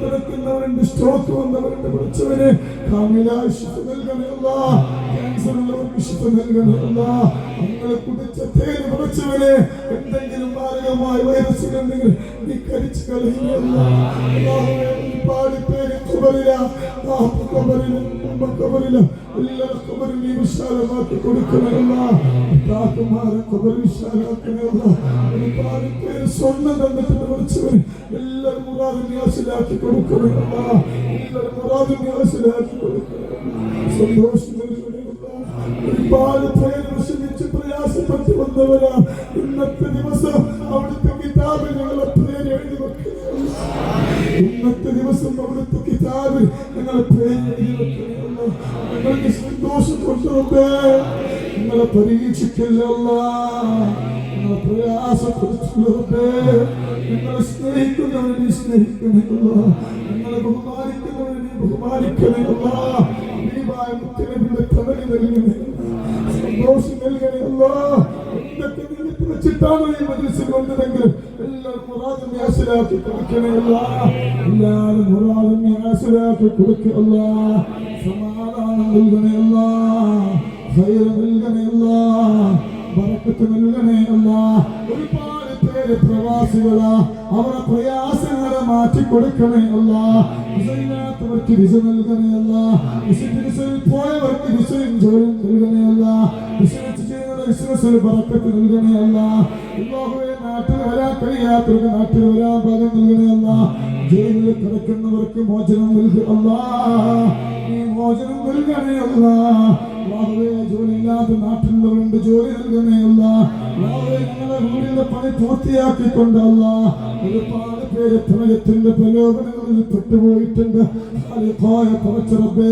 കിടക്കുന്നവരുണ്ട് stroke വന്നവരുണ്ട് പഠിച്ചവന് കാമിലായ ശിഫ നൽകണമല്ല cancer ഉള്ളവർക്ക് ശിഫ നൽകണമല്ല കുടിച്ച തേന് പഠിച്ചവന് എന്തെങ്കിലും മാരകമായ വൈറസുകൾ ഉണ്ടെങ്കിൽ നീ കരിച്ചു കളയുകയല്ല ഒരുപാട് പേര് ഖബറില. നാപ്പത് ഖബറിലും ഉമ്മ ഖബറിലും എല്ലാ ഖബറിലും നീ വിശാലമാക്കി കൊടുക്കണമല്ല ഒരുപാട് പേര് സ്വർണം തന്നിട്ട് പഠിച്ചവൻ എല്ലാവരും മുറാദിനെ നിയാസിലാക്കി കൊടുക്കണം എല്ലാവരും മുറാദിനെ നിയാസിലാക്കി കൊടുക്കണം. സന്തോഷം നൽകണമല്ല ഒരുപാട് പേര് വിഷമിച്ച് പ്രയാസപ്പെട്ട് വന്നവരാ. ഇന്നത്തെ ദിവസം അവിടുത്തെ കിതാബ് ഞങ്ങളെ പേര് എഴുതി വെക്കുകയാണ് ഇന്നത്തെ ദിവസം അവിടുത്തെ കിതാബ് ഞങ്ങളെ പേര് എഴുതി വെക്കുകയാണ് ഞങ്ങൾക്ക് സന്തോഷം കൊണ്ടുവന്നേ നിങ്ങളെ പരീക്ഷിക്കില്ല നിങ്ങളെ പ്രയാസപ്പെടുത്തുള്ളവേ നിങ്ങളെ സ്നേഹിക്കുന്നവരെ സ്നേഹിക്കണമല്ല. നിങ്ങളെ ബഹുമാനിക്കുന്നവരെ ബഹുമാനിക്കണമല്ല. കവലി നൽകണമല്ല സന്തോഷം നൽകണമല്ല. എന്തൊക്കെ നിങ്ങൾക്ക് വെച്ചിട്ടാണ് ഈ മദ്രസിൽ വന്നതെങ്കിൽ എല്ലാവരും മുറാദും യാസിലാക്കി കൊടുക്കണമല്ല. എല്ലാവരും മുറാദും യാസിലാക്കി കൊടുക്കല്ല സമാധാനം നൽകണമല്ല. ഖൈർ നൽകണമല്ല. ബറക്കത്ത് നൽകണമല്ല. ഒരുപാട് പേര് പ്രവാസികളാ അവരുടെ പ്രയാസങ്ങളെ മാറ്റി കൊടുക്കണേ അല്ല. വിസയില്ലാത്തവർക്ക് വിസ നൽകണേ അല്ല. വിസയിൽ പോയവർക്ക് വിസയും ജോലിയും നൽകണേ അല്ല. ബിസിനസ് ചെയ്യുന്ന ബിസിനസ്സിൽ ബറക്കത്ത് നൽകണേ അല്ല. അല്ലാഹുവേ നാട്ടിൽ വരാൻ കഴിയാത്തവർക്ക് നാട്ടിൽ വരാൻ ഭാഗം നൽകണേ അല്ല. ജയിലിൽ മോചനം നൽകുക അല്ല. നീ മോചനം നൽകണേ അല്ല. ജോലിയില്ലാത്ത നാട്ടിലുള്ളവരുണ്ട് ജോലി നൽകണേ അല്ല. അല്ലാഹുവേ ഞങ്ങളെ വീടിന്റെ പണി പൂർത്തിയാക്കിക്കൊണ്ടല്ല ഒരുപാട് പേര് പ്രളയത്തിന്റെ പ്രലോഭനങ്ങളിൽ പെട്ടുപോയിട്ടുണ്ട്. റബ്ബേ.